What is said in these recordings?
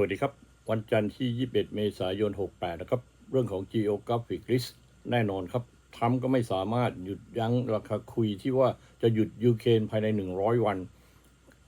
วัสดีครับ วันจันทร์ที่ 21 เมษายน 68 นะครับ เรื่องของ Geographic Risk แน่นอนครับทรัมป์ก็ไม่สามารถหยุดยั้งราคาคุยที่ว่าจะหยุดยูเครนภายใน 100 วัน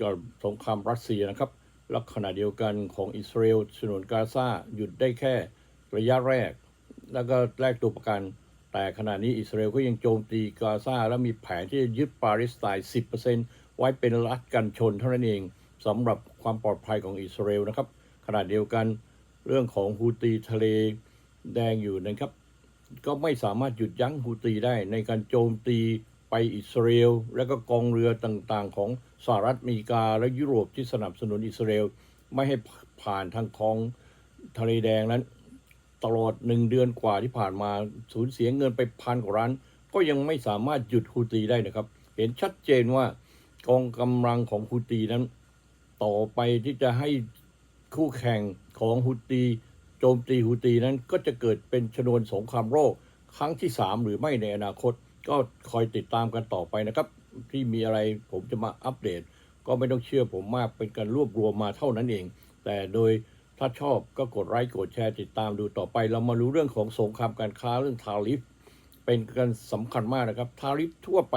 กับสงครามรัสเซียนะครับ และขณะเดียวกันของอิสราเอลฉนวนกาซาหยุดได้แค่ระยะแรก แล้วก็แลกตัวประกัน แต่ขณะนี้อิสราเอลก็ยังโจมตีกาซาและมีแผนที่จะยึดปาเลสไตน์ 10%ไว้เป็นรัฐกันชนเท่านั้นเองสำหรับความปลอดภัยของอิสราเอลนะครับ ขณะเดียวกันเรื่องของฮูตีทะเลแดงอยู่นะครับ ก็ไม่สามารถหยุดยั้งฮูตีได้ในการโจมตีไปอิสราเอล และก็กองเรือต่างๆ ของสหรัฐอเมริกาและยุโรปที่สนับสนุนอิสราเอลไม่ให้ผ่านทางคลองทะเลแดงนั้น ตลอดหนึ่งเดือนกว่าที่ผ่านมาสูญเสียเงินไปพันกว่าล้าน ก็ยังไม่สามารถหยุดฮูตีได้นะครับ เห็นชัดเจนว่ากองกำลังของฮูตีนั้น ต่อไปที่จะให้ คู่แข่งของฮูตีโจมตีฮูตีนั้นก็จะเกิดเป็นชนวนสงครามโลกครั้งที่ 3 หรือไม่ในอนาคต ก็คอยติดตามกันต่อไปนะครับ ที่มีอะไรผมจะมาอัปเดต ก็ไม่ต้องเชื่อผมมากเป็นการรวบรวมมาเท่านั้นเอง แต่โดยถ้าชอบก็กดไลค์กดแชร์ติดตามดูต่อไป เรามารู้เรื่องของสงครามการค้าเรื่องทาริฟเป็นการสำคัญมากนะครับ ทาริฟทั่วไป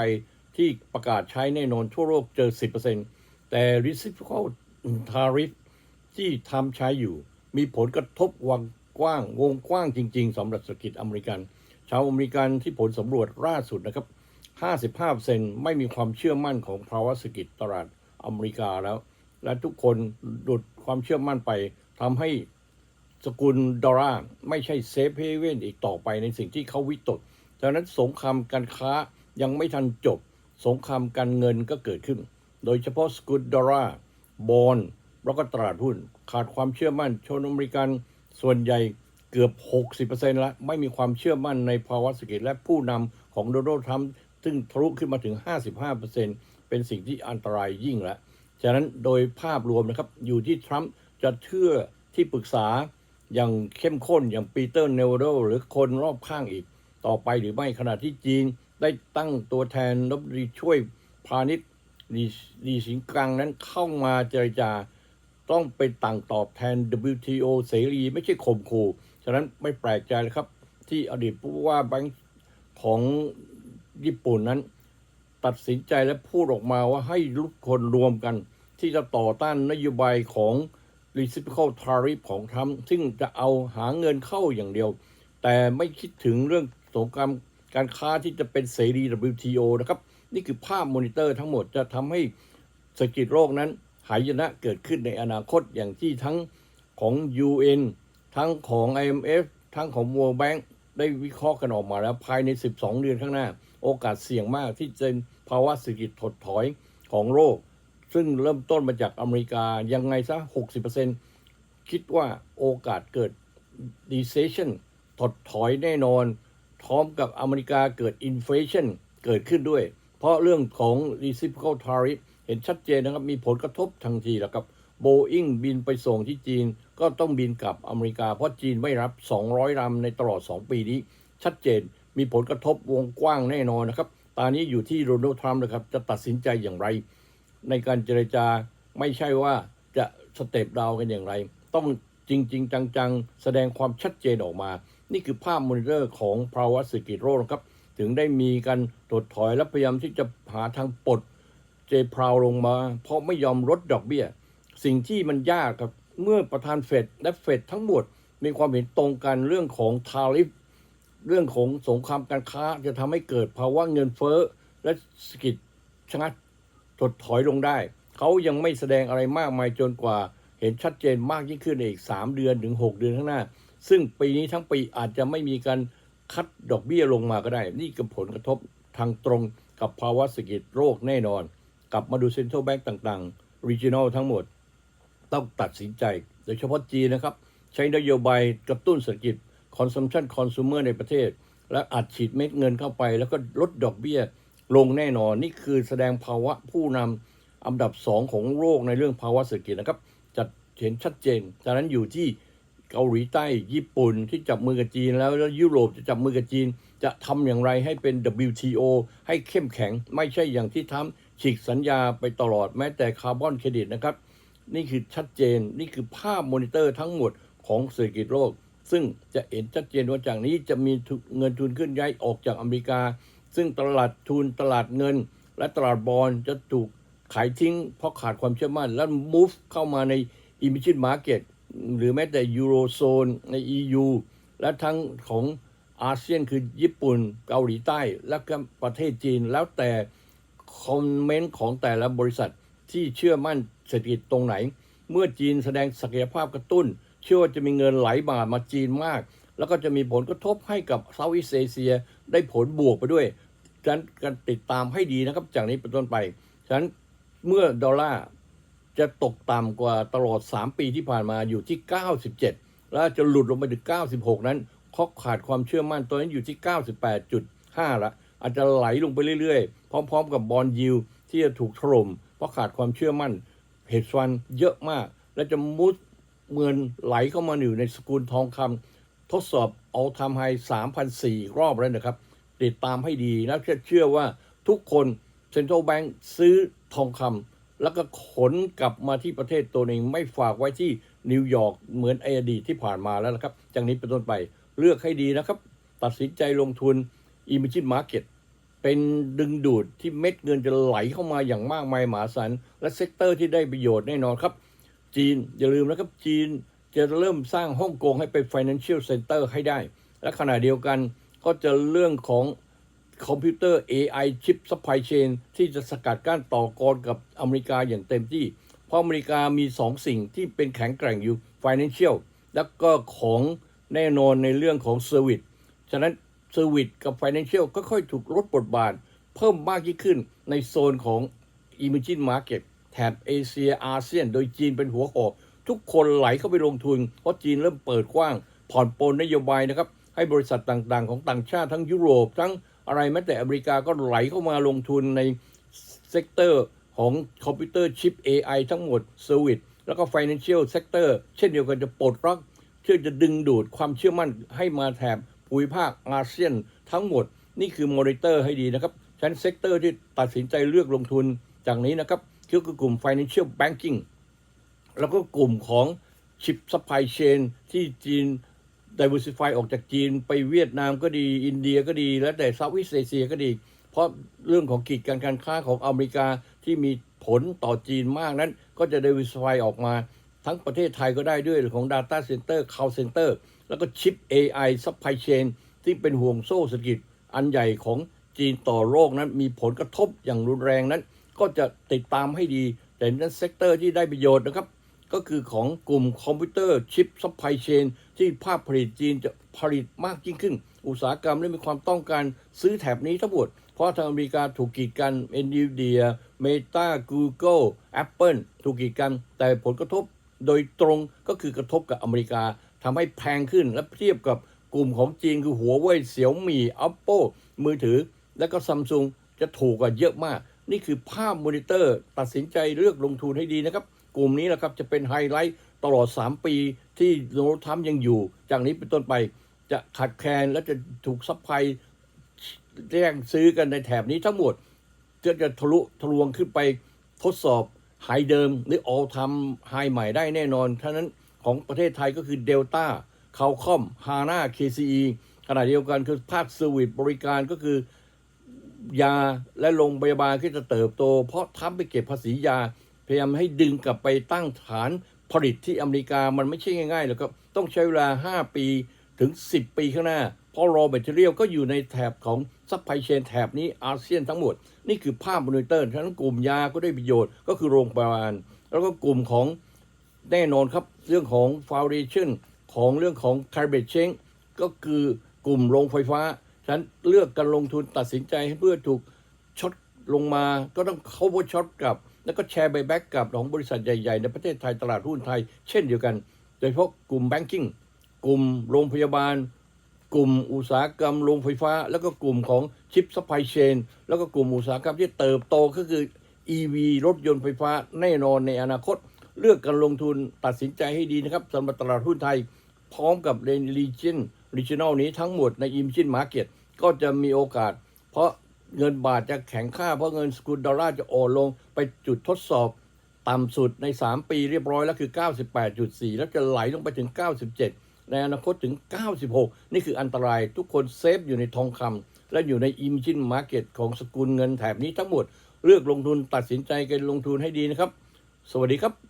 ที่ประกาศใช้แน่นอนทั่วโลกเจอ 10%แต่ reciprocal tariff ที่ทำใช้อยู่ มีผลกระทบวงกว้างวงกว้างจริง ๆสำหรับเศรษฐกิจอเมริกัน ชาวอเมริกันที่ผลสำรวจล่าสุดนะครับ 55%ไม่มีความเชื่อมั่นของภาวะเศรษฐกิจตลาดอเมริกาแล้ว และทุกคนดุดความเชื่อมั่นไปทำให้สกุลดอลลาร์ไม่ใช่เซฟเฮเว่นอีกต่อไปในสิ่งที่เขาวิตกดังนั้นสงครามการค้ายังไม่ทันจบ สงครามการเงินก็เกิดขึ้น โดยเฉพาะสกุลดอลลาร์บอล แล้วก็ตลาดหุ้น ขาดความเชื่อมั่นชนอเมริกันส่วนใหญ่เกือบ 60%แล้วไม่มีความเชื่อมั่นในภาวะเศรษฐกิจและผู้นำของโดนัลด์ทรัมป์ซึ่งทะลุขึ้นมาถึง 55%เป็นสิ่งที่อันตรายยิ่งแล้วฉะนั้นโดยภาพรวมนะครับ อยู่ที่ทรัมป์จะเชื่อที่ปรึกษาอย่างเข้มข้นอย่างปีเตอร์เนวโดหรือคนรอบข้างอีก ต่อไปหรือไม่ขณะที่จีนได้ตั้งตัวแทนรัฐมนตรีช่วยพาณิชย์ลีลีสิงกังนั้นเข้ามาเจรจา ต้องเป็นต่างตอบแทน WTO เสรีไม่ใช่ข่มขู่ ฉะนั้นไม่แปลกใจเลยครับ ที่อดีตผู้ว่าแบงค์ของญี่ปุ่นนั้น ตัดสินใจและพูดออกมาว่าให้ทุกคนรวมกัน ที่จะต่อต้านนโยบายของ reciprocal tariff ของทรัมป์ซึ่งจะเอาหาเงินเข้าอย่างเดียว แต่ไม่คิดถึงเรื่องสงครามการค้าที่จะเป็นเสรี WTO นะครับ นี่คือภาพมอนิเตอร์ทั้งหมดจะทำให้เศรษฐกิจโลกนั้น หายนะเกิดขึ้นในอนาคตอย่างที่ทั้งของ UN ทั้งของ IMF ทั้งของ World Bank ได้วิเคราะห์กันออกมาแล้วภายใน 12 เดือนข้างหน้า โอกาสเสี่ยงมากที่จะภาวะเศรษฐกิจถดถอยของโลก ซึ่งเริ่มต้นมาจากอเมริกายังไงซะ 60%คิดว่าโอกาสเกิด recession ถดถอยแน่นอนพร้อมกับอเมริกาเกิด inflation เกิดขึ้นด้วย เพราะเรื่องของ reciprocal tariff เห็นชัดเจนนะครับ มีผลกระทบทันทีแล้วครับโบอิงบินไปส่งที่จีน ก็ต้องบินกลับอเมริกา เพราะจีนไม่รับ 200ลำในตลอด 2 ปีนี้ ชัดเจนมีผลกระทบวงกว้างแน่นอนนะครับ ตอนนี้อยู่ที่โดนัลด์ทรัมป์นะครับ จะตัดสินใจอย่างไร ในการเจรจาไม่ใช่ว่าจะสเต็ปดาวกันอย่างไร ต้องจริงๆจังๆ แสดงความชัดเจนออกมา นี่คือภาพมอนิเตอร์ของภาวะเศรษฐกิจโลกนะครับ ถึงได้มีการถดถอยและพยายามที่จะหาทางปลด เจพราวลงมา เพราะไม่ยอมลดดอกเบี้ย สิ่งที่มันยากครับเมื่อประธานเฟดและเฟดทั้งหมดมีความเห็นตรงกันเรื่องของทาริฟเรื่องของสงครามการค้าจะทำให้เกิดภาวะเงินเฟ้อและเศรษฐกิจชะงักถดถอยลงได้ เขายังไม่แสดงอะไรมากมายจนกว่าเห็นชัดเจนมากยิ่งขึ้นในอีก 3 เดือนถึง 6 เดือนข้างหน้า ซึ่งปีนี้ทั้งปีอาจจะไม่มีการคัดดอกเบี้ยลงมาก็ได้ นี่คือผลกระทบทางตรงกับภาวะเศรษฐกิจโลกแน่นอน กลับมาดูเซ็นทรัลแบงก์ต่างๆ regional ทั้งหมด ต้องตัดสินใจ โดยเฉพาะจีนนะครับ ใช้นโยบายกระตุ้นเศรษฐกิจ consumption consumer ในประเทศ และอัดฉีดเม็ดเงินเข้าไป แล้วก็ลดดอกเบี้ยลงแน่นอน นี่คือแสดงภาวะผู้นำอันดับสองของโลกในเรื่องภาวะเศรษฐกิจนะครับจะเห็นชัดเจนจากนั้นอยู่ที่เกาหลีใต้ญี่ปุ่นที่จับมือกับจีนแล้วแล้วยุโรปจะจับมือกับจีน จะทำอย่างไรให้เป็น WTO ให้เข้มแข็งไม่ใช่อย่างที่ทำ ฉีกสัญญาไปตลอดแม้แต่คาร์บอนเครดิตนะครับ นี่คือชัดเจนนี่คือภาพมอนิเตอร์ทั้งหมดของเศรษฐกิจโลก ซึ่งจะเห็นชัดเจนว่าจากนี้จะมีเงินทุนขึ้นย้ายออกจากอเมริกา ซึ่งตลาดทุนตลาดเงิน และตลาดบอลจะถูกขายทิ้งเพราะขาดความเชื่อมั่น และ move เข้ามาใน emerging market หรือแม้แต่ยูโรโซนใน EU และทั้งของอาเซียนคือญี่ปุ่นเกาหลีใต้ และก็ประเทศจีนแล้วแต่ คอมเมนต์ของแต่ละบริษัทที่เชื่อมั่นเศรษฐกิจตรงไหน เมื่อจีนแสดงศักยภาพกระตุ้น เชื่อว่าจะมีเงินไหลมามาจีนมาก แล้วก็จะมีผลกระทบให้กับเซาท์อีสเอเชียได้ผลบวกไปด้วยฉะนั้นการติดตามให้ดีนะครับ จากนี้เป็นต้นไปฉะนั้นเมื่อดอลลาร์จะตกต่ำกว่าตลอด 3 ปีที่ผ่านมาอยู่ที่ 97 แล้วจะหลุดลงไปถึง 96 นั้นเขาขาดความเชื่อมั่นตัวนั้นอยู่ที่ 98.5 ละอาจจะไหลลงไปเรื่อยๆ พร้อมๆ กับบอลยิวที่จะถูกถล่มเพราะขาดความเชื่อมั่นเหตุฟันเยอะมาก และจะมุดเงินไหลเข้ามาอยู่ในสกุลทองคำทดสอบเอาทำไฮ3,004 รอบแล้วนะครับ ติดตามให้ดีแล้วเชื่อว่าทุกคนเซ็นทรัลแบงก์ซื้อทองคำแล้วก็ขนกลับมาที่ประเทศตัวเองไม่ฝากไว้ที่นิวยอร์กเหมือนไออดีตที่ผ่านมาแล้วนะครับ จากนี้เป็นต้นไปเลือกให้ดีนะครับ ตัดสินใจลงทุน Emerging Market เป็นดึงดูดที่เม็ดเงินจะไหลเข้ามาอย่างมากมายมหาศาลและเซกเตอร์ที่ได้ประโยชน์แน่นอนครับ จีนอย่าลืมนะครับจีนจะเริ่มสร้างฮ่องกงให้เป็น Financial Center ให้ได้ และขณะเดียวกันก็จะเรื่องของคอมพิวเตอร์ AI ชิป Supply Chain ที่จะสกัดกั้นต่อกรกับอเมริกาอย่างเต็มที่ เพราะอเมริกามีสองสิ่งที่เป็นแข็งแกร่งอยู่ Financial แล้วก็ของแน่นอนในเรื่องของ Service ฉะนั้น Service กับ Financial ก็ค่อยถูกลดบทบาท เพิ่มมากยิ่งขึ้นในโซนของ Emerging Market แถบเอเชียอาเซียน โดยจีนเป็นหัวหอกทุกคนไหลเข้าไปลงทุน เพราะจีนเริ่มเปิดกว้าง ผ่อนปลนนโยบายนะครับ ให้บริษัทต่างๆ ของต่างชาติทั้งยุโรป ทั้งอะไรแม้แต่อเมริกาก็ไหลเข้ามาลงทุนในเซกเตอร์ของคอมพิวเตอร์ชิป AI ทั้งหมด Service แล้วก็ Financial Sector เช่นเดียวกันจะปลดล็อกเพื่อจะดึงดูดความเชื่อมั่นให้มาแถบ ภูมิภาคอาเซียนทั้งหมด นี่คือมอนิเตอร์ให้ดีนะครับฉะนันเซกเตอร์ที่ตัดสินใจเลือกลงทุนจากนี้นะครับก็คือกลุ่ม Financial Banking แล้วก็กลุ่มของ Chip Supply Chain ที่จีน diversify ออกจากจีนไปเวียดนามก็ดี อินเดียก็ดี แล้วแต่เซาท์อีสเอเชียก็ดี เพราะเรื่องของกีดการการค้าของอเมริกาที่มีผลต่อจีนมากนั้น ก็จะ diversify ออกมา ทั้งประเทศไทยก็ได้ด้วยของ Data Center Cloud Center แล้วก็ Chip AI Supply Chain ที่เป็นห่วงโซ่เศรษฐกิจอันใหญ่ของจีนต่อโลกนั้นมีผลกระทบอย่างรุนแรงนั้น ก็จะติดตามให้ดี แต่นั้นเซกเตอร์ที่ได้ประโยชน์นะครับ ก็คือของกลุ่มคอมพิวเตอร์ชิปซัพพลายเชนที่ภาคผลิตจีนจะผลิตมากยิ่งขึ้น อุตสาหกรรมได้มีความต้องการซื้อแถบนี้ทั้งหมด เพราะทางอเมริกาถูกกีดกัน NVIDIA Meta Google Apple ถูกกีดกัน แต่ผลกระทบโดยตรงก็คือกระทบกับอเมริกา ทำให้แพงขึ้นและเทียบกับกลุ่มของจีนคือหัวเว่ยเสี่ยวมี่ Oppo มือถือ แล้วก็ซัมซุงจะถูกกว่าเยอะมาก นี่คือภาพมอนิเตอร์ ตัดสินใจเลือกลงทุนให้ดีนะครับ กลุ่มนี้แหละครับจะเป็นไฮไลท์ตลอด 3 ปีที่โดนัลด์ทรัมป์ยังอยู่ จากนี้เป็นต้นไปจะขาดแคลนและจะถูกซัพพลายแย่งซื้อกันในแถบนี้ทั้งหมดจะจะทะลุทะลวงขึ้นไปทดสอบไฮเดิมหรือออลทำไฮใหม่ได้แน่นอนท่านั้น ของประเทศไทยก็คือเดลต้าคาลคอมฮาน่า KCE ขณะเดียวกันคือภาคเซอร์วิสบริการก็คือยาและโรงพยาบาลที่จะเติบโต เพราะทำไปเก็บภาษียา พยายามให้ดึงกลับไปตั้งฐานผลิตที่อเมริกามันไม่ใช่ง่ายๆหรอกครับต้องใช้เวลา 5 ปีถึง 10 ปีข้างหน้า เพราะรอแบตเตอรี่ก็อยู่ในแถบของซัพพลายเชนแถบนี้อาเซียนทั้งหมด นี่คือภาพมอนิเตอร์ทั้งกลุ่มยาก็ได้ประโยชน์ก็คือโรงพยาบาลแล้วก็กลุ่มของ แน่นอนครับ เรื่องของ Foundation ของเรื่องของ Climate Change ก็คือกลุ่มโรงไฟฟ้า ฉะนั้นเลือกการลงทุนตัดสินใจให้เพื่อถูกช็อตลงมาก็ต้องเขาบช็อตกับ แล้วก็แชร์ใบแบ็กกับของบริษัทใหญ่ ๆ ในประเทศไทยตลาดหุ้นไทย เช่นเดียวกัน โดยเฉพาะกลุ่มแบงกิ้งกลุ่มโรงพยาบาล กลุ่มอุตสาหกรรมโรงไฟฟ้า แล้วก็กลุ่มของชิปซัพพลายเชนแล้วก็กลุ่มอุตสาหกรรมที่เติบโตก็คือ EV รถยนต์ไฟฟ้าแน่นอนในอนาคต เลือกการลงทุนตัดสินใจให้ดีนะครับสำหรับตลาดหุ้นไทย พร้อมกับเรนลีจินรีจิน a ลนี้ทั้งหมดในอิมชินมาร์เก็ตก็จะมีโอกาส เพราะเงินบาทจะแข็งค่า เพราะเงินสกุลดอลลาร์จะอ่อนลงไปจุดทดสอบ ต่ำสุดใน 3 ปีเรียบร้อยแล้วคือ 98.4 แล้วจะไหลลงไปถึง 97 ในอนาคตถึง 96 นี่คืออันตรายทุกคนเซฟอยู่ในทองคำและอยู่ในอิมชินมาร์เก็ตของสกุลเงินแถบนี้ทั้งหมด เลือกลงทุนตัดสินใจกันลงทุนให้ดีนะครับ สวัสดีครับ